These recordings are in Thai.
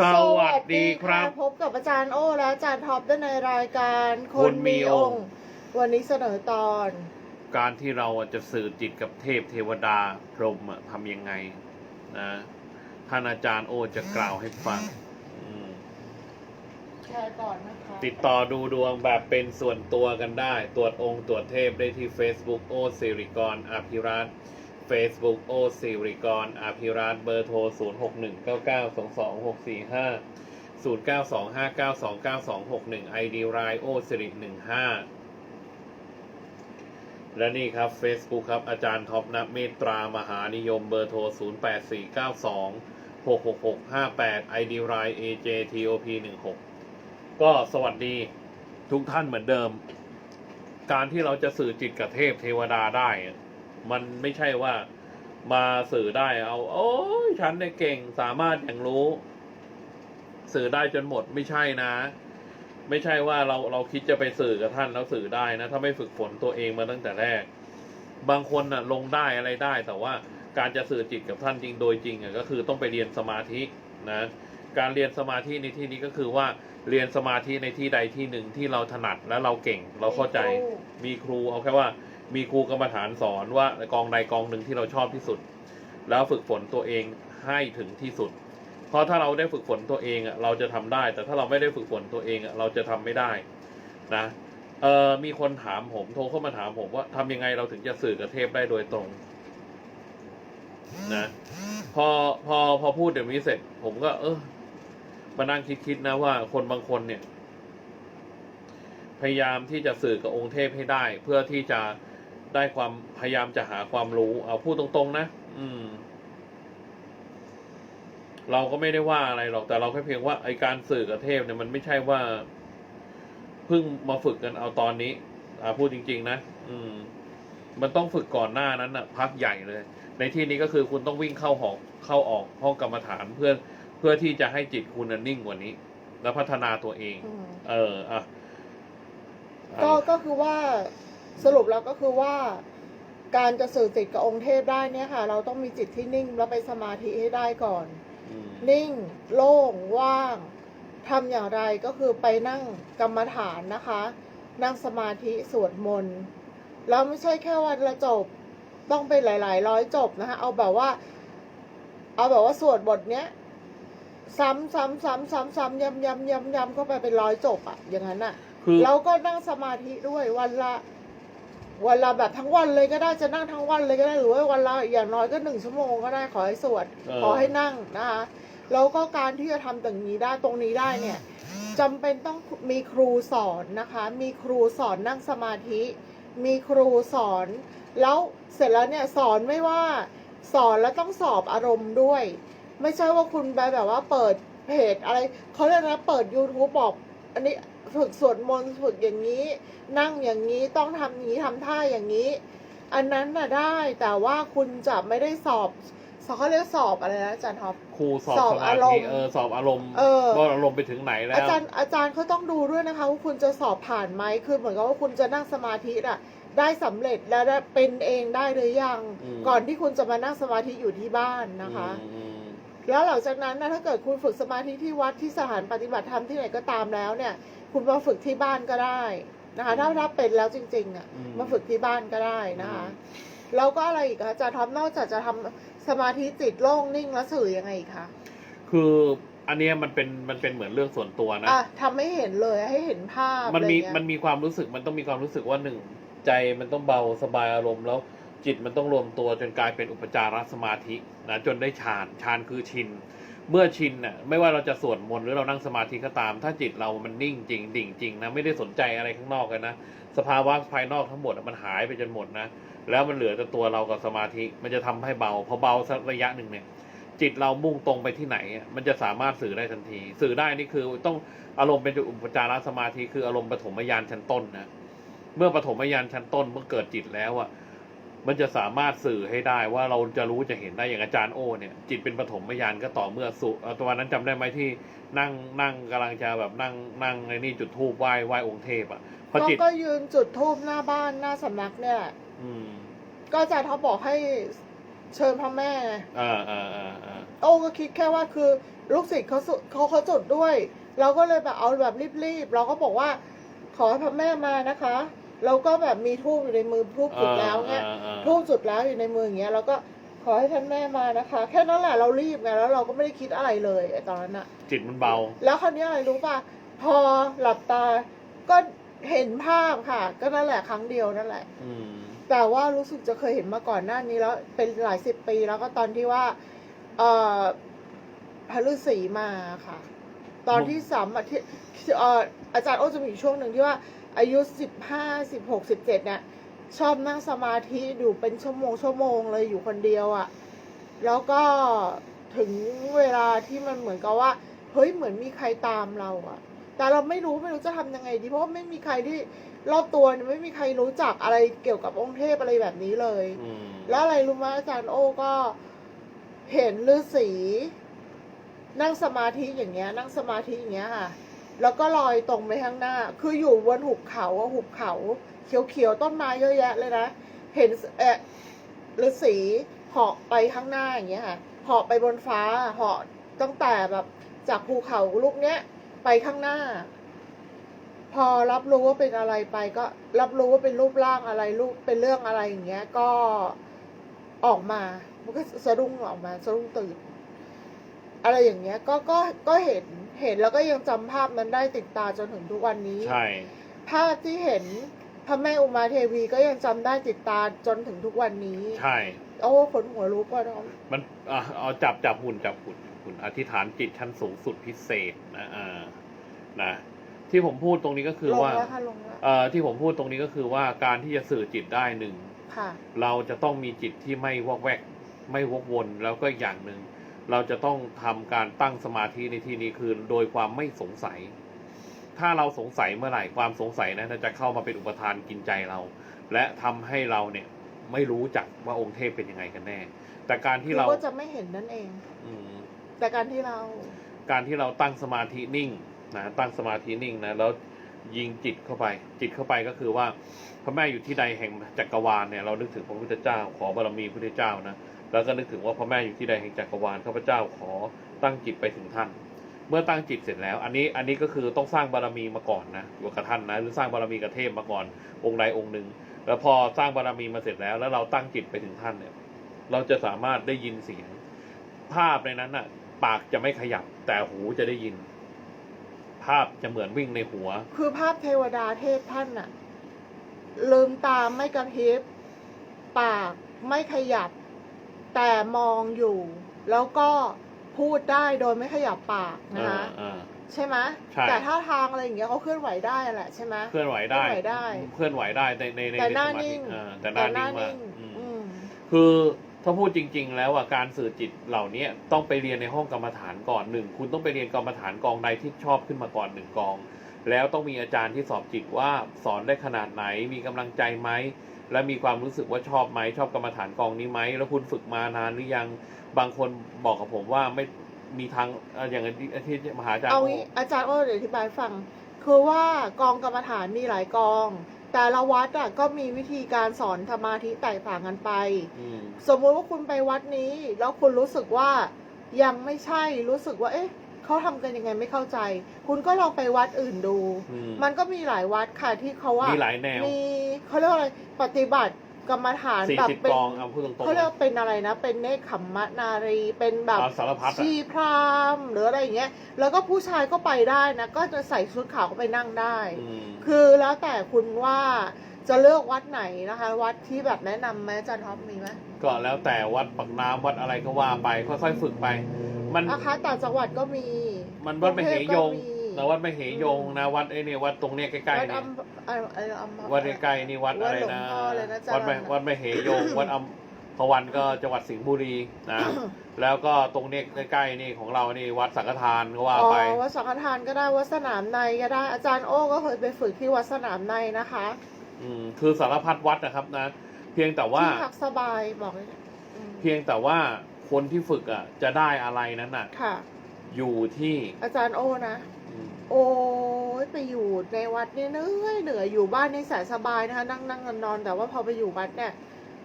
สวัสดีครับ พบกับอาจารย์โอ้และอาจารย์ท็อปได้ในรายการคนมีองค์ วันนี้เสนอตอน การที่เราจะสื่อจิตกับเทพเทวดาพรหมอะทำยังไงนะท่านอาจารย์โอจะกล่าวให้ฟังอืมแชร์ก่อนนะคะติดต่อดูดวงแบบเป็นส่วนตัวกันได้ ตรวจองค์ตรวจเทพได้ที่ Facebook โอสิริกรอาภิรัตน์ Facebook โอสิริกรอาภิรัตน์เบอร์โทร 0 6 1 9 9 2 2 6 4 5 0 9 2 5 9 2 9 2 6 1 ID รายโอสิริ15 และนี่ครับ Facebook ครับ อาจารย์ท็อปนักเมตตามหานิยมเบอร์โทร 0 8 4 9 2 6 6 6 5 8 ID ราย AJTOP 16 ก็สวัสดีทุกท่านเหมือนเดิม การที่เราจะสื่อจิตกับเทพเทวดาได้ มันไม่ใช่ว่ามาสื่อได้เอา โอ้ยฉันเนี่ยเก่งสามารถอย่างรู้ สื่อได้จนหมดไม่ใช่นะ ไม่ใช่ว่าเราเราคิดจะไปสื่อกับท่านแล้วสื่อได้นะ ถ้าไม่ฝึกฝนตัวเองมาตั้งแต่แรก บางคนน่ะลงได้อะไรได้ แต่ว่าการจะสื่อจิตกับท่านจริงโดยจริงอะก็คือต้องไปเรียนสมาธินะการเรียนสมาธิในที่นี้ก็คือว่าเรียนสมาธิในที่ใดที่หนึ่งที่เราถนัดและเราเก่ง เราเข้าใจมีครูเอาแค่ว่า มีครูกรรมฐานสอนว่ากองใดกองหนึ่งที่เราชอบที่สุด แล้วฝึกฝนตัวเองให้ถึงที่สุด เพราะถ้าเราได้ฝึกฝนตัวเองเราจะทำได้ แต่ถ้าเราไม่ได้ฝึกฝนตัวเองเราจะทำไม่ได้นะเออมีคนถามผมโทรเข้ามาถามผมว่าทำยังไงเราถึงจะสื่อกับเทพได้โดยตรงนะพอพอพอพูดเดี๋ยวนี้เสร็จ ผมก็ เออมานั่งคิดๆนะว่าคนบางคนเนี่ย พยายามที่จะสื่อกับองค์เทพให้ได้ เพื่อที่จะ ได้ความพยายามจะหาความรู้ เอาพูดตรงๆ นะ อืม เราก็ไม่ได้ว่าอะไรหรอกแต่เราแค่เพียงว่าไอการสื่อกับเทพเนี่ยมันไม่ใช่ว่าเพิ่งมาฝึกกันเอาตอนนี้ อ่าพูดจริง ๆ นะอืม มันต้องฝึกก่อนหน้านั้นน่ะพักใหญ่เลย ในที่นี้ก็คือคุณต้องวิ่งเข้าหองเข้าออกห้องกรรมฐานเพื่อเพื่อที่จะให้จิตคุณน่ะนิ่งกว่านี้ แล้วพัฒนาตัวเอง อืมเอออะ ก็ก็คือว่า สรุปแล้วก็คือว่าการจะสื่อจิตกับองค์เทพได้เนี่ยค่ะ เราต้องมีจิตที่นิ่งแล้วไปสมาธิให้ได้ก่อนอืมนิ่ง โล่ง ว่างทำอย่างไรก็คือไปนั่งกรรมฐานนะคะ นั่งสมาธิสวดมนต์แล้วไม่ใช่แค่วันละจบ ต้องเป็นหลาย ๆ ร้อยจบนะคะ เอาแบบว่า เอาแบบว่าสวดบทเนี้ย ซ้ำซ้ำซ้ำซ้ำซ้ำย้ำย้ำย้ำย้ำเข้าไปเป็นร้อยจบอะอย่างนั้นอะคือแล้วก็นั่งสมาธิด้วยวันละ วันละแบบทั้งวันเลยก็ได้จะนั่งทั้งวันเลยก็ได้หรือว่าวันละอย่างน้อยก็หนึ่งชั่วโมงก็ได้ขอให้สวดเออ ขอให้นั่งนะคะแล้วก็การที่จะทำตรงนี้ได้ตรงนี้ได้เนี่ยจำเป็นต้องมีครูสอนนะคะ มีครูสอนนั่งสมาธิ มีครูสอน แล้วเสร็จแล้วเนี่ยสอนไม่ว่าสอนแล้วต้องสอบอารมณ์ด้วย ไม่ใช่ว่าคุณไปแบบว่าเปิดเพจอะไรเขาเรียกนะเปิด YouTube บอก อันนี้ ฝึกสวดมนต์ฝึกอย่างนี้ นั่งอย่างนี้ต้องทำอย่างนี้ทำท่าอย่างนี้ อันนั้นน่ะได้แต่ว่าคุณจะไม่ได้สอบสอบเขาเรียกสอบอะไรนะอาจารย์ท็อป ครูสอบสอบสมาอารธิมณ์เออสอบอารมณ์เออ ว่าอารมณ์ไปถึงไหนแล้อาวจารย์อาจารย์เขาต้องดูด้วยนะคะว่าคุณจะสอบผ่านไหมคือเหมือนกับว่าคุณจะนั่งสมาธิน่ะได้สำเร็จและได้เป็นเองได้หรือยังอืมก่อนที่คุณจะมานั่งสมาธิอยู่ที่บ้านนะคะ อืม แล้วหลังจากนั้นนะถ้าเกิดคุณฝึกสมาธิที่วัดที่สถานปฏิบัติธรรมที่ไหนก็ตามแล้วเนี่ย คุณมาฝึกที่บ้านก็ได้นะคะถ้าถ้าเป็นแล้วจริงๆอะอืมมาฝึกที่บ้านก็ได้นะคะแล้วก็อะไรอีกคะอาจารย์ท็อปนอกจากจะทำสมาธิจิตโล่งนิ่งแล้วสื่อยังไงอีกคะคืออันเนี้ยมันเป็นมันเป็นเหมือนเรื่องส่วนตัวนะอะทำให้เห็นเลยให้เห็นภาพมันมีอะไรเงี้ยมันมีความรู้สึกมันต้องมีความรู้สึกว่าหนึ่งใจมันต้องเบาสบายอารมณ์แล้ว จิตมันต้องรวมตัวจนกลายเป็นอุปจารสมาธินะจนได้ฌานฌานคือชิน เมื่อชินน่ะไม่ว่าเราจะสวดมนต์หรือเรานั่งสมาธิก็ตาม ถ้าจิตเรามันนิ่งจริงดิ่งจริงนะไม่ได้สนใจอะไรข้างนอกเลยนะสภาวะภายนอกทั้งหมดมันหายไปจนหมดนะแล้วมันเหลือแต่ตัวเรากับสมาธิ มันจะทำให้เบาพอเบาสักระยะหนึ่งเนี่ยจิตเรามุ่งตรงไปที่ไหน มันจะสามารถสื่อได้ทันที สื่อได้นี่คือต้องอารมณ์เป็นอุปจารสมาธิคืออารมณ์ปฐมญาณชั้นต้นนะเมื่อปฐมญาณชั้นต้นเมื่อเกิดจิตแล้วอะ มันจะสามารถสื่อให้ได้ว่าเราจะรู้จะเห็นได้อย่างอาจารย์โอเนี่ย จิตเป็นปฐมญาณก็ต่อเมื่อสุเอ่อตอนนั้นจำได้ไหมที่นั่งนั่งกำลังจะแบบนั่งนั่งในนี่จุดธูปไหว้ไหว้องค์เทพอะพอก็จิตก็ยืนจุดทูบหน้าบ้านหน้าสำนักเนี่ยแหละอืม ก็อาจารย์ท็อปบอกให้เชิญพระแม่ไงอ่าอ่าอ่าอ่าโอ้ก็คิดแค่ว่าคือลูกศิษย์เขาสุเขาเขาจุดด้วย เราก็เลยแบบเอาแบบรีบๆเราก็บอกว่า ขอให้พระแม่มานะคะ เราก็แบบมีทูบอยู่ในมือทูบจุดแล้วเนี่ยอ่าอ่าทูบจุดแล้วอยู่ในมืออย่างเงี้ยเราก็ขอให้ท่านแม่มานะคะ แค่นั้นแหละเรารีบไงแล้วเราก็ไม่ได้คิดอะไรเลยไอ้ตอนนั้นอะจิตมันเบา แล้วคราวนี้อะไรรู้ป่ะพอหลับตาก็เห็นภาพค่ะ ก็นั่นแหละครั้งเดียวนั่นแหละอืมแต่ว่ารู้สึกจะเคยเห็นมาก่อนหน้านี้แล้วเป็นหลายสิบปีแล้วก็ตอนที่ว่า เอ่อพระฤาษีมาค่ะ ตอนที่สามอาทิตย์เอ่ออาจารย์โอ้จะมีอยู่ช่วงหนึ่งที่ว่า อายุสิบห้าสิบหกสิบเจ็ดเนี่ยชอบนั่งสมาธิอยู่เป็นชั่วโมงชั่วโมงเลยอยู่คนเดียวอะ่ะ แล้วก็ถึงเวลาที่มันเหมือนกับว่า เฮ้ยเหมือนมีใครตามเราอะแต่เราไม่รู้ไม่รู้จะทำยังไงดี เพราะว่าไม่มีใครที่รอบตัวเนี่ยไม่มีใครรู้จักอะไรเกี่ยวกับองค์เทพอะไรแบบนี้เลยอืมแล้วอะไรรู้ไหมอาจารย์โอ้ก็เห็นฤาษีนั่งสมาธิอย่างเงี้ย นั่งสมาธิอย่างเงี้ยค่ะ แล้วก็ลอยตรงไปข้างหน้า คืออยู่บนหุบเขาอะหุบเขา เขียวๆต้นไม้เยอะแยะเลยนะ เห็นเอะฤาษีเหาะไปข้างหน้าอย่างเงี้ยค่ะ เหาะไปบนฟ้า เหาะตั้งแต่แบบจากภูเขาลูกเนี้ยไปข้างหน้า พอรับรู้ว่าเป็นอะไรไปก็รับรู้ว่าเป็นรูปร่างอะไรรูปเป็นเรื่องอะไรอย่างเงี้ย ก็ออกมา มันก็สะดุ้งออกมาสะดุ้งตื่น อะไรอย่างเงี้ย ก็ก็ก็เห็น เห็นแล้วก็ยังจำภาพนั้นได้ติดตาจนถึงทุกวันนี้ ใช่ ภาพที่เห็นพระแม่อุมาเทวีก็ยังจำได้ติดตาจนถึงทุกวันนี้ ใช่ โอ้ขนหัวลุกว่าน้อง มันอะเอาจับจับหุ่นจับหุ่นหุ่นอธิษฐานจิตชั้นสูงสุดพิเศษนะอ่านะที่ผมพูดตรงนี้ก็คือลงว่าแล้วค่ะลงแล้วเอ่อที่ผมพูดตรงนี้ก็คือว่าการที่จะสื่อจิตได้หนึ่ง ค่ะ เราจะต้องมีจิตที่ไม่วอกแวก ไม่วกวนแล้วก็อีกอย่างหนึ่ง เราจะต้องทำการตั้งสมาธิในที่นี้คือโดยความไม่สงสัย ถ้าเราสงสัยเมื่อไหร่ความสงสัยนะจะเข้ามาเป็นอุปทานกินใจเรา และทำให้เราเนี่ยไม่รู้จักว่าองค์เทพเป็นยังไงกันแน่ แต่การคืที่อเราก็จะไม่เห็นนั่นเองอืมแต่การที่เรา การที่เราตั้งสมาธินิ่งนะตั้งสมาธินิ่งนะแล้วยิงจิตเข้าไป จิตเข้าไปก็คือว่าพระแม่อยู่ที่ใดแห่งจักรวาลเนี่ยเรานึกถึงพระพุทธเจ้า ขอบารมีพระพุทธเจ้านะ แล้วก็นึกถึงว่าพระแม่อยู่ที่ใดแห่งจักรวาลข้าพเจ้าขอตั้งจิตไปถึงท่าน เมื่อตั้งจิตเสร็จแล้ว อันนี้อันนี้ก็คือต้องสร้างบารมีมาก่อนนะอยู่กับท่านนะหรือสร้างบารมีกับเทพมาก่อนองค์ใดองค์หนึ่งแล้วพอสร้างบารมีมาเสร็จแล้ว แล้วเราตั้งจิตไปถึงท่านเนี่ย เราจะสามารถได้ยินเสียง ภาพในนั้นน่ะ ปากจะไม่ขยับ แต่หูจะได้ยิน ภาพจะเหมือนวิ่งในหัว คือภาพเทวดาเทพท่านน่ะ ลืมตาไม่กระพริบปากไม่ขยับ แต่มองอยู่ แล้วก็พูดได้โดยไม่ขยับปากนะคะอ่า ใช่ไหมใช่ แต่ท่าทางอะไรอย่างเงี้ยเขาเคลื่อนไหวได้แหละใช่ไหม เคลื่อนไหวได้ เคลื่อนไหวได้ เคลื่อนไหวได้ในในในแต่หน้าใสมธินิ่งอ่าแต่หน้านิ่งมากอืมอืมคือถ้าพูดจริง ๆ แล้วอะการสื่อจิตเหล่านี้ต้องไปเรียนในห้องกรรมฐานก่อนหนึ่งคุณต้องไปเรียนกรรมฐานกองใดที่ชอบขึ้นมาก่อนหนึ่งกอง แล้วต้องมีอาจารย์ที่สอบจิตว่าสอนได้ขนาดไหนมีกำลังใจไหม และมีความรู้สึกว่าชอบไหมชอบกรรมฐานกองนี้ไหมแล้วคุณฝึกมานานหรือยังบางคนบอกกับผมว่าไม่มีทางเอ่ออย่างที่ที่มหาอาจารย์เอาโองี้อาจารย์โอ้เดี๋ยวอธิบายให้ฟัง คือว่ากองกรรมฐานมีหลายกอง แต่ละวัดอะก็มีวิธีการสอนสมาธิแตกต่างกันไปอืมสมมุติว่าคุณไปวัดนี้ แล้วคุณรู้สึกว่ายังไม่ใช่รู้สึกว่า เอ๊ะ เขาทำกันยังไงไม่เข้าใจ คุณก็ลองไปวัดอื่นดู อืม มันก็มีหลายวัดค่ะที่เขาว่ามีหลายแนวมีเขาเรียกว่าอะไรปฏิบัติกรรมฐานสี่แบบสิบเป็นกองเอาพูดตรงๆเขาเรียกว่าเป็นอะไรนะ เป็นเนคขมมะนารีเป็นแบบ เอาสารพัดอะ ชีพราหมณ์หรืออะไรอย่างเงี้ย แล้วก็ผู้ชายก็ไปได้นะ ก็จะใส่ชุดขาวก็ไปนั่งได้ อืมคือแล้วแต่คุณว่าจะเลือกวัดไหนนะคะ วัดที่แบบแนะนำไหมอาจารย์ท็อปมีไหมก็แล้วแต่วัดปักน้ำวัดอะไรก็ว่าไปค่อยๆฝึกไป มันอาคาต่างจังหวัดก็มีมันวัดไม่เหยงกรุเทพก็มีนะวัดไม่เหยงนะวัดไอ้เนี่ยวัดตรงเนี้ยใกล้วัดๆเนี่ยอัมเอ่อเอ่ออัมวัดใกล้ๆนี่วัดอะไรนะ วัดหลวงพ่อเลยนะจ๊ะ วัดไม่วัดไม่เหยง วัดอัมพวันก็จังหวัดสิงห์บุรีนะ แล้วก็ตรงเนี้ยใกล้ๆนี่ของเรานี่วัดสังฆทานก็ว่าอ๋อไป วัดสังฆทานก็ได้วัดสนามในก็ได้อาจารย์โอ้ก็เคยไปฝึกที่วัดสนามในนะคะอืมคือสารพัดวัดนะครับนะ เพียงแต่ว่าที่พักสบายบอกเลยอืมเพียงแต่ว่า คนที่ฝึกอะ จะได้อะไรนั้นน่ะ ค่ะ อยู่ที่อาจารย์โอ้นะ อืมโอ้ยไปอยู่ในวัดเนี่ยเหนื่อยเหนื่อยอยู่บ้านในแสนสบายนะคะ นั่งนั่งนอนนอนแต่ว่าพอไปอยู่วัดเนี่ย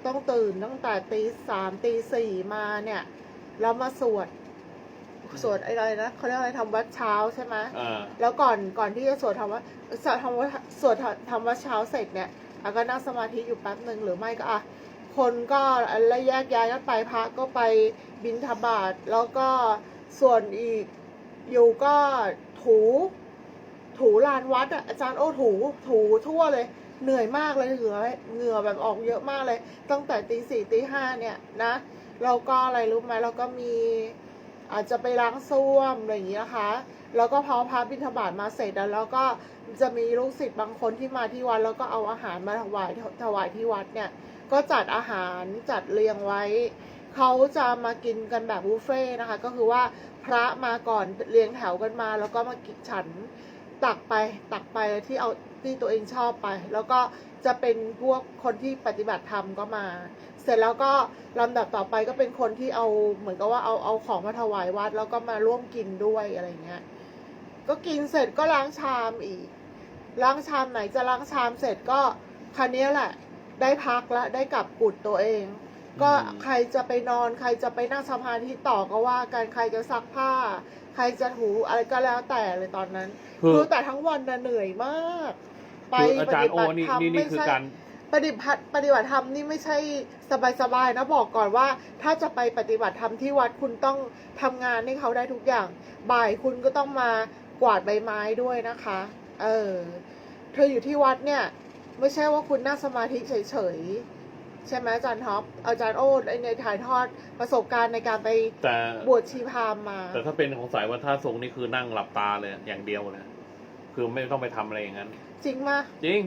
ต้องตื่นตั้งแต่ตีสามตีสี่มาเนี่ยแล้วมาสวด สวดอะไรนะเขาเรียกอะไรทำวัดเช้าใช่ไหมอ่าแล้วก่อนก่อนที่จะสวดทำวัดสวดทำวัดสวดทำวัดเช้าเสร็จเนี่ยอะก็นั่งสมาธิอยู่แป๊บหนึ่งหรือไม่ก็อะ คนก็อะแยกย้ายกันไปพระก็ไปบิณฑบาตแล้วก็ส่วนอีกอยู่ก็ถูถูลานวัดอะอาจารย์โอ้ถูถูทั่วเลย เหนื่อยมากเลยเหงื่อเหงื่อแบบออกเยอะมากเลย ตั้งแต่ตีสี่ตีห้าเนี่ยนะเราก็อะไรรู้ไหมเราก็มีอาจจะไปล้างส้วมอะไรอย่างเงี้ยนะคะแล้วก็พอพระบิณฑบาตมาเสร็จแล้วแล้วก็จะมีลูกศิษย์บางคนที่มาที่วัดแล้วก็เอาอาหารมาถวายถวายที่วัดเนี่ย ก็จัดอาหารจัดเรียงไว้ เขาจะมากินกันแบบบุฟเฟ่ต์นะคะ ก็คือว่าพระมาก่อนเรียงแถวกันมา แล้วก็มากินฉันตักไปตักไปที่เอาที่ตัวเองชอบไป แล้วก็จะเป็นพวกคนที่ปฏิบัติธรรมก็มา เสร็จแล้วก็ลำดับต่อไปก็เป็นคนที่เอาเหมือนกับว่าเอาเอาของมาถวายวัด แล้วก็มาร่วมกินด้วยอะไรเงี้ยก็กินเสร็จก็ล้างชามอีก ล้างชามไหนจะล้างชามเสร็จก็คันนี้แหละ ได้พักแล้วได้กลับกุดตัวเอง ก็อืมใครจะไปนอนใครจะไปนั่งสมาธิต่อก็ว่ากันใครจะซักผ้า ใครจะถูอะไรก็แล้วแต่เลยตอนนั้น คือคือแต่ทั้งวันน่ะเหนื่อยมาก ไปคืออาปจารฏิย์โอบัตินี่ธรรมนี่นี่ไม่คือใช่การปฏิบัติปฏิบัติธรรมนี่ไม่ใช่สบายๆนะบอกก่อนว่า ถ้าจะไปปฏิบัติธรรมที่วัดคุณต้องทำงานให้เขาได้ทุกอย่าง บ่ายคุณก็ต้องมากวาดใบไม้ด้วยนะคะ เออ เธออยู่ที่วัดเนี่ย ไม่ใช่ว่าคุณนั่งสมาธิเฉยๆ ใช่ไหมอาจารย์ท็อปอาจารย์โอ้ในถ่ายทอดประสบการณ์ในการไปแต่บวชชีพราหมณ์มา แต่ถ้าเป็นของสายวัฒนทรงนี่คือนั่งหลับตาเลยอย่างเดียวเลยคือไม่ต้องไปทำอะไรอย่างนั้น จริงมะจริง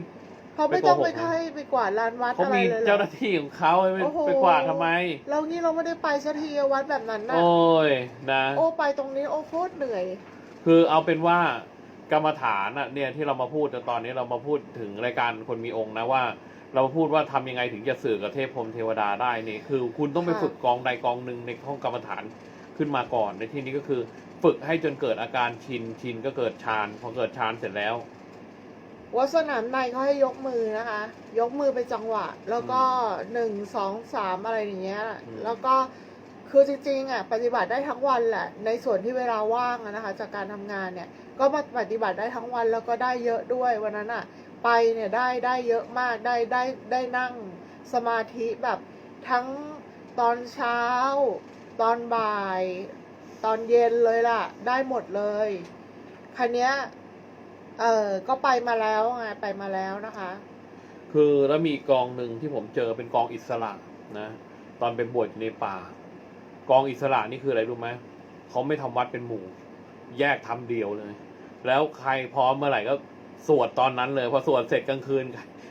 เขาไม่ต้องไม่ไปโกหกนะให้ไปกวาดลานวัดเขาอะไรมีเลยหรอเจ้าหน้าที่ของเขาไปโอ้โหไปกวาดทำไม เรางี้เราไม่ได้ไปสักทีอะวัดแบบนั้นนะโอ้ยนะ โอ้ไปตรงนี้โอ้โคตรเหนื่อย คือเอาเป็นว่า กรรมฐานอะเนี่ยที่เรามาพูดแต่ตอนนี้เรามาพูดถึงรายการคนมีองค์นะว่า เรามาพูดว่าทำยังไงถึงจะสื่อกับเทพพรหมเทวดาได้นี่คือ คุณต้องไปค่ะฝึกกองใดกองหนึ่งในห้องกรรมฐานขึ้นมาก่อน ในที่นี้ก็คือ ฝึกให้จนเกิดอาการชินชินก็เกิดฌานพอเกิดฌานเสร็จแล้ววัดสนามในเขาให้ยกมือนะคะ ยกมือเป็นจังหวะ แล้วก็หนึ่งสองสามอะไรอย่างเงี้ยอืมแล้วก็คือจริงๆอะปฏิบัติได้ทั้งวันแหละ ในส่วนที่เวลาว่างอะนะคะ จากการทำงานเนี่ย ก็มาปฏิบัติได้ทั้งวันแล้วก็ได้เยอะด้วยวันนั้นอะไปเนี่ยได้ได้เยอะมากได้ได้ได้นั่งสมาธิแบบทั้งตอนเช้า ตอนบ่าย ตอนเย็นเลยล่ะ ได้หมดเลยคันเนี้ยเออก็ไปมาแล้วไงไปมาแล้วนะคะ คือแล้วมีกองหนึ่งที่ผมเจอเป็นกองอิสระนะ ตอนไปบวชอยู่ในป่า กองอิสระนี่คืออะไรรู้ไหมเขาไม่ทำวัดเป็นหมู่ แยกทำเดียวเลย แล้วใครพร้อมเมื่อไหร่ก็สวดตอนนั้นเลยพอสวดเสร็จกลางคืน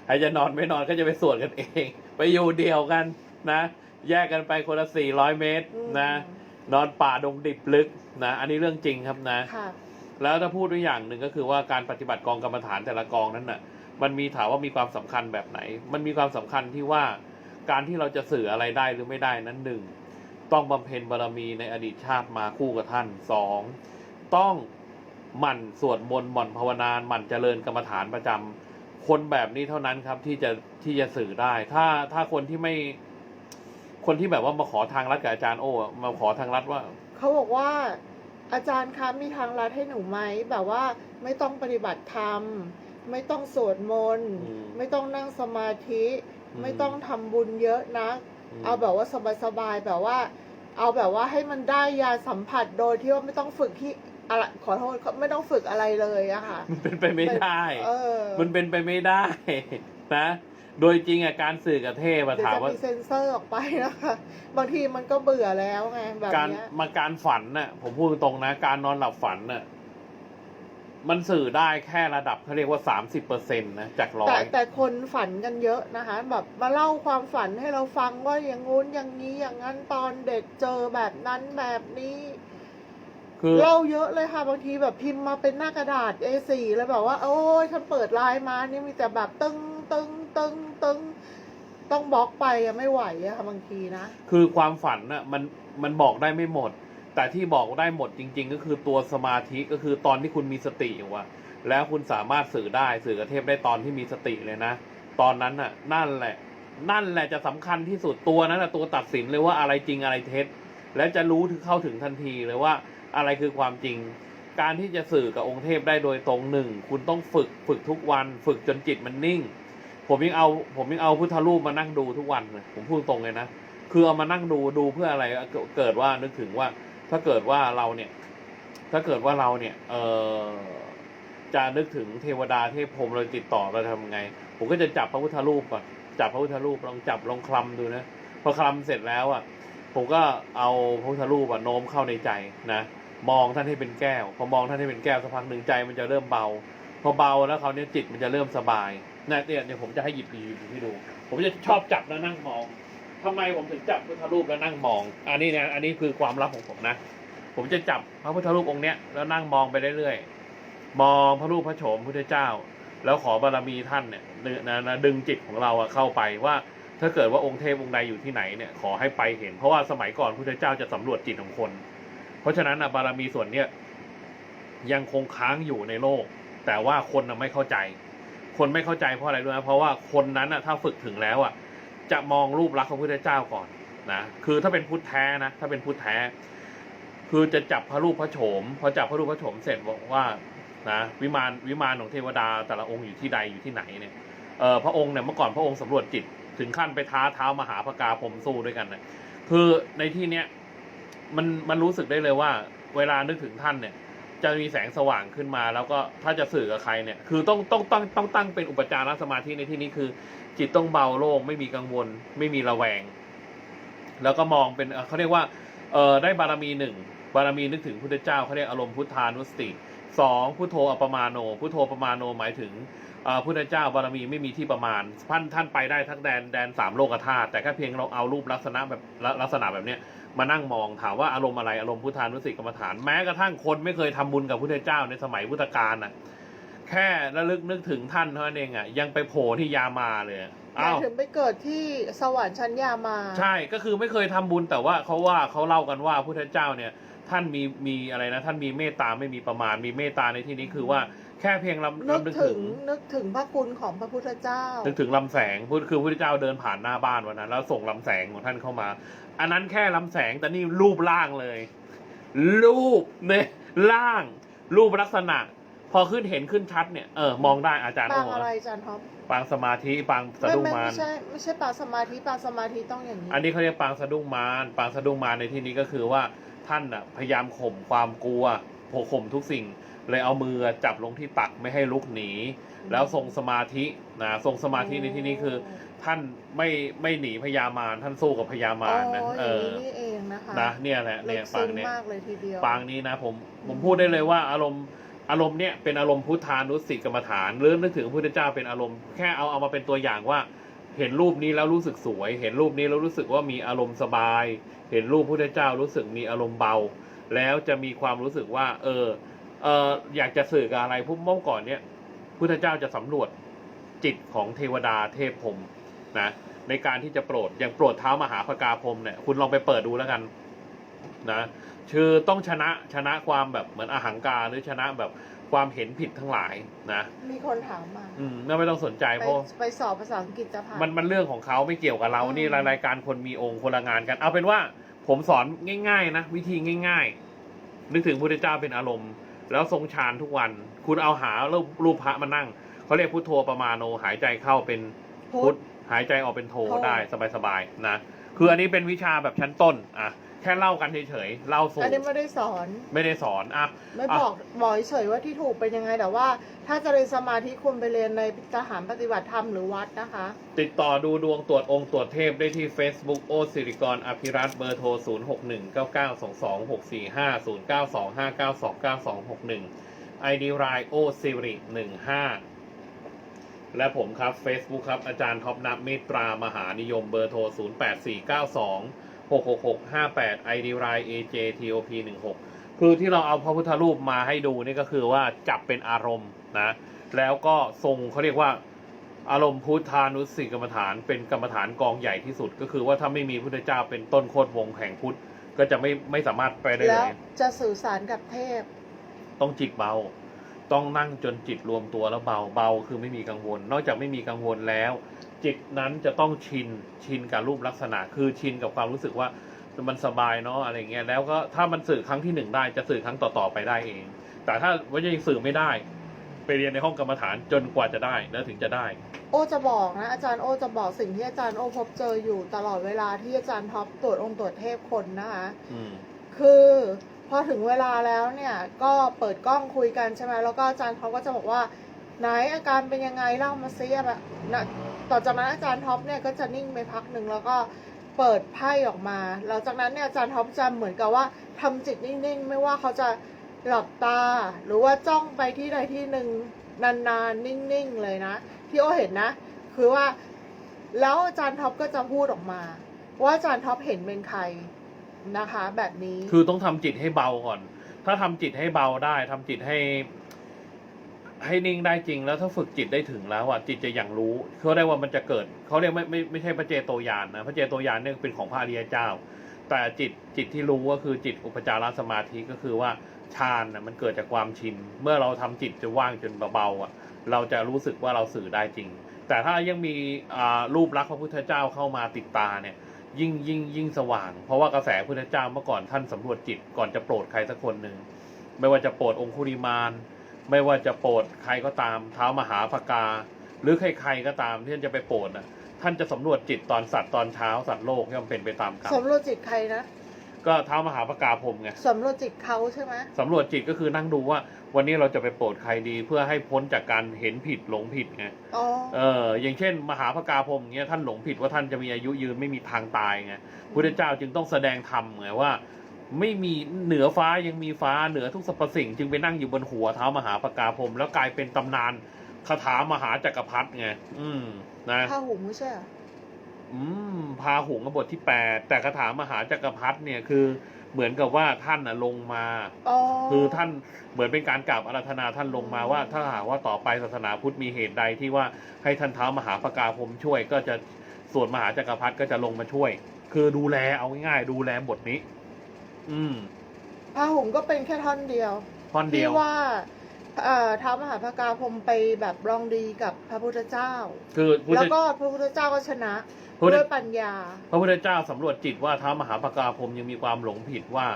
ใครจะนอนไม่นอนก็จะไปสวดกันเอง ไปอยู่เดียวกันนะ แยกกันไปคนละสี่ร้อยเมตรอืมนะ นอนป่าดงดิบลึกนะ อันนี้เรื่องจริงครับนะค่ะแล้วถ้าพูดด้วยอย่างหนึ่งก็คือว่าการปฏิบัติกองกรรมฐานแต่ละกองนั้นน่ะ มันมีถามว่ามีความสำคัญแบบไหน มันมีความสำคัญที่ว่าการที่เราจะสื่ออะไรได้หรือไม่ได้นั้นหนึ่งต้องบำเพ็ญบารมีในอดีตชาติมาคู่กับท่านสอง ต้องหมั่นสวดมนต์หมั่นภาวนาหมั่นเจริญกรรมฐานประจำคนแบบนี้เท่านั้นครับที่จะที่จะสื่อได้ ถ้าถ้าคนที่ไม่ คนที่แบบว่ามาขอทางลัดกับอาจารย์โอ้มาขอทางลัดว่าเขาบอกว่า อาจารย์คะมีทางลัดให้หนูไหมแบบว่าไม่ต้องปฏิบัติธรรมไม่ต้องสวดมนต์อืมไม่ต้องนั่งสมาธิอืมไม่ต้องทำบุญเยอะนะมเอาแบบว่าสบายๆแบบว่า เอาแบบว่าให้มันได้ยาสัมผัสโดยที่ว่าไม่ต้องฝึกที่ อะไรขอโทษไม่ต้องฝึกอะไรเลยอะค่ะ มันเป็นไปไม่ได้เออมันเป็นไปไม่ได้นะ โดยจริงอะการสื่อกับเทพอะเดี๋ยวถามจะว่ามีเซ็นเซอร์ออกไปนะคะบางทีมันก็เบื่อแล้วไงแบบการเนี้ยมาการฝันน่ะ ผมพูดตรงๆนะ การนอนหลับฝันน่ะมันสื่อได้แค่ระดับเขาเรียกว่าสามสิบเปอร์เซ็นต์นะจากร้อแต่ยแต่คนฝันกันเยอะนะคะ แบบมาเล่าความฝันให้เราฟังว่าอย่างงู้นอย่างนี้อย่างนั้นตอนเด็กเจอแบบนั้นแบบนี้ คือเล่าเยอะเลยค่ะบางทีแบบพิมพ์มาเป็นหน้ากระดาษ A4 เลยแบบว่า โอ้ยฉันเปิดไลน์มานี่มีแต่แบบตึงตึงตึงตึงต้องบล็อกไปอะไม่ไหวอะค่ะบางทีนะคือความฝันน่ะมันมันบอกได้ไม่หมด แต่ที่บอกได้หมดจริง ๆ ก็คือตัวสมาธิก็คือตอนที่คุณมีสติอยู่อะแล้วคุณสามารถสื่อได้สื่อกับเทพได้ตอนที่มีสติเลยนะ ตอนนั้นน่ะ นั่นแหละ นั่นแหละจะสำคัญที่สุดตัวนั้นน่ะตัวตัดสินเลยว่าอะไรจริงอะไรเท็จ และจะรู้ถึงเข้าถึงทันทีเลยว่า อะไรคือความจริง การที่จะสื่อกับองค์เทพได้โดยตรงหนึ่ง คุณต้องฝึกฝึกทุกวัน ฝึกจนจิตมันนิ่ง ผมยังเอาผมยังเอาพุทธรูปมานั่งดูทุกวันเลยผมพูดตรงเลยนะคือเอามานั่งดูดูเพื่ออะไรเกิดว่านึกถึงว่า ถ้าเกิดว่าเราเนี่ย ถ้าเกิดว่าเราเนี่ย เออจะนึกถึงเทวดาเทพพรมเราติดต่อเราทำไง ผมก็จะจับพระพุทธรูปก่อนจับพระพุทธรูปลองจับลองคลำดูนะพอคลำเสร็จแล้วอะผมก็เอาพระพุทธรูปอะโน้มเข้าในใจนะ มองท่านให้เป็นแก้ว พอมองท่านให้เป็นแก้วสักพักหนึ่งใจมันจะเริ่มเบา พอเบาแล้วเขาเนี่ยจิตมันจะเริ่มสบายนะเนี่ยเดี๋ยวผมจะให้หยิบหยิบให้ดู ผมจะชอบจับแล้วนั่งมองทำไมผมถึงจับพระพุทธรูปแล้วนั่งมอง อันนี้นะอันนี้คือความลับของผมนะ ผมจะจับพระพุทธรูปองค์เนี้ยแล้วนั่งมองไปเรื่อยๆมองพระรูปพระโฉมพุทธเจ้า แล้วขอบารมีท่านเนี่ยนะนะดึงจิตของเราอะเข้าไปว่าถ้าเกิดว่าองค์เทพองค์ใดอยู่ที่ไหนเนี่ยขอให้ไปเห็น เพราะว่าสมัยก่อนพุทธเจ้าจะสำรวจจิตของคน เพราะฉะนั้นบารมีส่วนเนี้ยยังคงค้างอยู่ในโลก แต่ว่าคนไม่เข้าใจ คนไม่เข้าใจเพราะอะไรรู้ไหมเพราะว่าคนนั้นอะถ้าฝึกถึงแล้วอะจะมองรูปลักษณ์ของพุทธเจ้าก่อนนะคือถ้าเป็นพุทธแท้นะถ้าเป็นพุทธแท้ คือจะจับพระรูปพระโฉมพอจับพระรูปพระโฉมเสร็จบอกว่านะวิมานวิมานของเทวดาแต่ละองค์อยู่ที่ใดอยู่ที่ไหนเนี่ยเออพระองค์เนี่ยเมื่อก่อนพระองค์สำรวจจิต ถึงขั้นไปท้าเท้ามหาพกาพรมสู้ด้วยกันนะคือในที่เนี้ย มันมันรู้สึกได้เลยว่า เวลานึกถึงท่านเนี่ย จะมีแสงสว่างขึ้นมา แล้วก็ถ้าจะสื่อกับใครเนี่ย คือต้องต้องต้องต้องตั้งเป็นอุปจารสมาธิในที่นี้คือ จิตต้องเบาโล่งไม่มีกังวล ไม่มีระแวง แล้วก็มองเป็นเขาเรียกว่าเออได้บารมีหนึ่งบารมีนึกถึงพุทธเจ้าเขาเรียกอารมณ์พุทธานุสติสองพุทโธอัปมาโนพุทโธปมาโนหมายถึงพุทธเจ้าบารมีไม่มีที่ประมาณท่านท่านไปได้ทั้งแดนแดนสามโลกธาตุแต่แค่เพียงเราเอารูปลักษณะแบบลักษณะแบบเนี้ย มานั่งมองถามว่าอารมณ์อะไรอารมณ์พุทธานุสติกรรมฐานแม้กระทั่งคนไม่เคยทำบุญกับพุทธเจ้าในสมัยพุทธกาลน่ะ แค่ระลึกนึกถึงท่านเท่านั้นเองอะยังไปโผล่ที่ยามาเลยอะหมายอ้าวถึงไปเกิดที่สวรรค์ชั้นยามา ใช่ก็คือไม่เคยทำบุญแต่ว่าเขาว่าเขาเล่ากันว่าพุทธเจ้าเนี่ย ท่านมีมีอะไรนะ ท่านมีเมตตาไม่มีประมาณมีเมตตาในที่นี้คือว่า แค่เพียงลำนึกลำนึกถึถึงง นึกถึงพระคุณของพระพุทธเจ้า นึกถึงลำแสงพุทธคือพุทธเจ้าเดินผ่านหน้าบ้านวันนั้น แล้วส่งลำแสงของท่านเข้ามา อันนั้นแค่ลำแสงแต่นี่รูปร่างเลย รูปเนี่ยร่าง รูปลักษณะ พอขึ้นเห็นขึ้นชัดเนี่ยเออมองได้อาจารย์ปางโอ้อะไรอาจารย์ท็อปปางสมาธิปางสะไม่ดุ้งไม่มาร ไม่ใช่ไม่ใช่ปางสมาธิปางสมาธิต้องอย่างนี้ อันนี้เขาเรียกปางสะดุ้งมารปางสะดุ้งมารในที่นี้ก็คือว่าท่านอะพยายามข่มความกลัวโผข่มทุกสิ่ง เลยเอามือจับลงที่ตักไม่ให้ลุกหนี แล้วทรงสมาธินะทรงสมาธิในที่นี้คือ ท่านไม่ไม่หนีพญามารท่านสู้กับพญามารนะอ๋อเออย่างอนี้นี่เองนะคะนะเนี่ยแหละลึเนี่ยกปาซึ้งงเนี่ยมากเลยทีเดียวปางนี้นะผมผมพูดได้เลยว่าอารมณ์อารมณ์เนี่ยเป็นอารมณ์พุทธานุสติกรรมฐานหรือนึกถึงพระพุทธเจ้าเป็นอารมณ์แค่เอาเอามาเป็นตัวอย่างว่า เห็นรูปนี้แล้วรู้สึกสวย เห็นรูปนี้แล้วรู้สึกว่ามีอารมณ์สบาย เห็นรูปพุทธเจ้ารู้สึกมีอารมณ์เบา แล้วจะมีความรู้สึกว่า เออ เอออยากจะสื่อกับอะไรพุ่มเมื่อก่อนเนี่ยพุทธเจ้าจะสำรวจจิตของเทวดาเทพพรหมนะในการที่จะโปรดอย่างโปรดเท้ามหาพกาพรหมเนี่ยคุณลองไปเปิดดูแล้วกันนะคือต้องชนะชนะความแบบเหมือนอาหังการหรือชนะแบบความเห็นผิดทั้งหลายนะมีคนถามมาอืมน่าไม่ต้องสนใจไปเพราะไปสอบภาษาอังกฤษจะผ่าน มันมันเรื่องของเขาไม่เกี่ยวกับเรา อืม นี่รายการคนมีองค์คนละงานกัน เอาเป็นว่าผมสอนง่าย ๆ นะ วิธีง่าย ๆ นึกถึงพระพุทธเจ้าเป็นอารมณ์ แล้วทรงฌานทุกวัน คุณเอาหารูปรูปพระมานั่งเขาเรียกพุทโธประมาณโนหายใจเข้าเป็นพุพุททธหายใจออกเป็นโทโทได้สบายๆนะคืออันนี้เป็นวิชาแบบชั้นต้นอะ แค่เล่ากันเฉยๆเล่าสู่อันนี้ไม่ได้สอน ไม่ได้สอนอะไม่อะบอกบอกเฉยๆว่าที่ถูกเป็นยังไงแต่ว่า ถ้าจะเรียนสมาธิคุณไปเรียนในทหารปฏิบัติธรรมหรือวัดนะคะ ติดต่อดูดวงตรวจองค์ตรวจเทพได้ที่ Facebook โอสิริกรอภิรัตน์เบอร์โทร 0 6 1 9 9 2 2 6 4 5 0 9 2 5 9 2 9 2 6 1 ID รายโอสิริ15 และผมครับ Facebook ครับ อาจารย์ท็อปนับเมตรามหานิยมเบอร์โทร 0 8 4 9 2 6 6 6 5 8 ID ราย AJTOP 16คือที่เราเอาพระพุทธรูปมาให้ดูนี่ก็คือว่าจับเป็นอารมณ์นะแล้วก็ทรงเขาเรียกว่าอารมณ์พุทธานุสติกรรมฐานเป็นกรรมฐานกองใหญ่ที่สุด ก็คือว่าถ้าไม่มีพุทธเจ้าเป็นต้นโคตรวงแห่งพุทธก็จะไม่ไม่สามารถไปได้แล้เลวย จะสื่อสารกับเทพ ต้องจิตเบา ต้องนั่งจนจิตรวมตัวแล้วเบา เบาคือไม่มีกังวล นอกจากไม่มีกังวลแล้ว จิตนั้นจะต้องชินชินกับรูปลักษณะ คือชินกับความรู้สึกว่ามันสบายเนาะอะไรเงี้ยแล้วก็ถ้ามันสื่อครั้งที่หนึ่งได้จะสื่อครั้งต่อๆไปได้เอง แต่ถ้าว่ายังสื่อไม่ได้ ไปเรียนในห้องกรรมฐานจนกว่าจะได้แล้วถึงจะได้ โอจะบอกนะอาจารย์โอจะบอกสิ่งที่อาจารย์โอพบเจออยู่ตลอดเวลาที่อาจารย์ท็อปตรวจองค์ตรวจเทพคนนะคะอืมคือพอถึงเวลาแล้วเนี่ยก็เปิดกล้องคุยกันใช่ไหมแล้วก็อาจารย์ท็อปก็จะบอกว่าไหนอาการเป็นยังไงเล่ามาซิแบบนะ ต่อจากนั้นอาจารย์ท็อปเนี่ยก็จะนิ่งไปพักหนึ่งแล้วก็เปิดไพ่ออกมาหลังจากนั้นเนี่ยอาจารย์ท็อปจะเหมือนกับว่าทำจิตนิ่งๆ ไม่ว่าเขาจะหลับตา หรือว่าจ้องไปที่ใดที่หนึ่งนานๆ นิ่งๆ เลยนะ ที่โอเห็นนะ คือว่าแล้วอาจารย์ท็อปก็จะพูดออกมา ว่าอาจารย์ท็อปเห็นเป็นใครนะคะ แบบนี้คือต้องทำจิตให้เบาก่อน ถ้าทำจิตให้เบาได้ทำจิตให้ ให้นิ่งได้จริงแล้วถ้าฝึกจิตได้ถึงแล้วอะจิตจะอย่างรู้เขาเรียกว่ามันจะเกิดเขาเรียกไม่ไม่ไม่ใช่พระเจโตญาณนะพระเจโตญาณเนี่ยเป็นของพระอริยเจ้า แต่จิตจิตที่รู้ก็คือจิตอุปจารสมาธิก็คือว่าฌานนะมันเกิดจากความชิน เมื่อเราทำจิตจะว่างจนเบาๆอะเราจะรู้สึกว่าเราสื่อได้จริง แต่ถ้ายังมีอ่ารูปลักษณ์พระพุทธเจ้าเข้ามาติดตาเนี่ยยิ่งยิ่งยิ่งสว่าง เพราะว่ากระแสพุทธเจ้าเมื่อก่อนท่านสำรวจจิตก่อนจะโปรดใครสักคนหนึ่งไม่ว่าจะโปรดองคุริมาน ไม่ว่าจะโปรดใครก็ตามเท้ามหาภกา หรือใครๆก็ตามที่ท่านจะไปโปรดน่ะท่านจะสำรวจจิตตอนสัตว์ตอนเช้าสัตว์โลกย่อมเป็นไปตามกรรมสำรวจจิตใครนะก็เท้ามหาภกาพรหมไงสำรวจจิตเขาใช่ไหมสำรวจจิตก็คือนั่งดูว่า วันนี้เราจะไปโปรดใครดีเพื่อให้พ้นจากการเห็นผิดหลงผิดไงอ๋อเอออย่างเช่น มหาภกาพรหมเงี้ยท่านหลงผิดว่าท่านจะมีอายุยืนไม่มีทางตายไงพุทธเจ้าจึงต้องแสดงธรรมไงว่า ไม่มีเหนือฟ้ายังมีฟ้าเหนือทุกสรรพสิ่ง จึงไปนั่งอยู่บนหัวเท้ามหาภกาพรหมแล้วกลายเป็นตำนานคาถามหาจักรพรรดิไงอืมนะผ้าห่มไม่ใช่เหรออืมพาหุงบทที่แปดแต่คาถามหาจักรพรรดิเนี่ยคือเหมือนกับว่าท่านน่ะลงมาอ๋อคือท่านเหมือนเป็นการกราบอาราธนาท่านลงมาว่า ถ้าหากว่าต่อไปศาสนาพุทธมีเหตุใดที่ว่าให้ท่านเท้ามหาปกาพรหมช่วยก็จะส่วนมหาจักรพรรดิก็จะลงมาช่วย คือดูแลเอาง่ายๆดูแลบทนี้ อืมผ้าห่มก็เป็นแค่ท่อนเดียวท่อนเดีที่ยวว่าเอ่อท้าวมหาภกาพรหมไปแบบลองดีกับพระพุทธเจ้า คือพุทแล้วธก็พระพุทธเจ้าก็ชนะพุทธ ด้วยปัญญา พระพุทธเจ้าสำรวจจิตว่าท้าวมหาปกาพรหมยังมีความหลงผิดว่า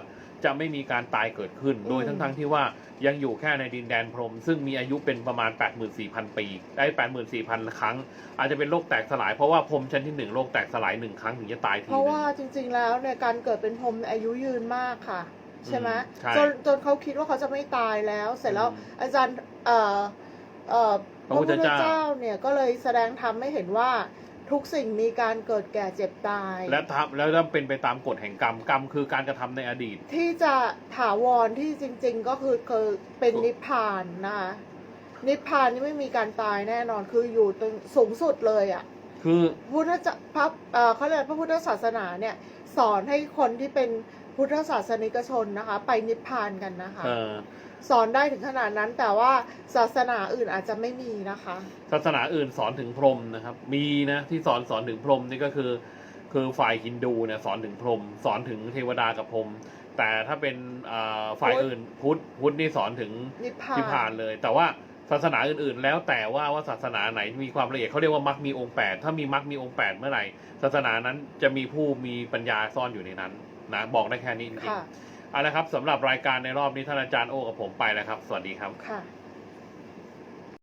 จะไม่มีการตายเกิดขึ้น โดยอืมทั้งๆที่ว่ายังอยู่แค่ในดินแดนพรหมซึ่งมีอายุเป็นประมาณ 84,000 ปีได้84,000 ครั้ง อาจจะเป็นโรคแตกสลายเพราะว่าพรหมชั้นที่หนึ่งโรคแตกสลายหนึ่งครั้งถึงจะตายทีเพราะหนึงว่าจริง ๆ แล้วเนี่ยการเกิดเป็นพรหมอายุยืนมากค่ะ ใช่ไหมใช่จนจนเขาคิดว่าเขาจะไม่ตายแล้ว เสร็จแล้วอืมอาจารย์เอ่อเอ่อพระพุทธเจ้าเนี่ยก็เลยแสดงธรรมให้เห็นว่า ทุกสิ่งมีการเกิดแก่เจ็บตาย และทำแล้วต้องเป็นไปตามกฎแห่งกรรมกรรมคือการกระทำในอดีต ที่จะถาวรที่จริง ๆ ก็คือคือเป็นถูกนิพพานนะคะนิพพานนี่ไม่มีการตายแน่นอนคืออยู่ตรงสูงสุดเลยอะ่ะคือพุทธจะพระเอ่อเขาเรียกพระพุทธศาสนาเนี่ย สอนให้คนที่เป็นพุทธศาสนิกชนนะคะ ไปนิพพานกันนะคะ เอ่อ สอนได้ถึงขนาดนั้นแต่ว่าศาสนาอื่นอาจจะไม่มีนะคะ ศาสนาอื่นสอนถึงพรหมนะครับ มีนะที่สอนสอนถึงพรหมนี่ก็คือ คือฝ่ายฮินดูเนี่ยสอนถึงพรหมสอนถึงเทวดากับพรหมแต่ถ้าเป็นอ่าฝ่ายพุทธ อื่นพุทธพุทธนี่สอนถึงนิพพาน นิพพานเลย แต่ว่าศาสนาอื่นๆ แล้วแต่ว่าว่าศาสนาไหนมีความละเอียดเขาเรียกว่ามักมีองค์แปดถ้ามีมักมีองค์แปดเมื่อไหร่ศาสนานั้นจะมีผู้มีปัญญาซ่อนอยู่ในนั้นนะบอกได้แค่นี้จริงค่ะ ๆ เอาละครับสำหรับรายการในรอบนี้ท่านอาจารย์โอกับผมไปแล้วครับ สวัสดีครับ ค่ะ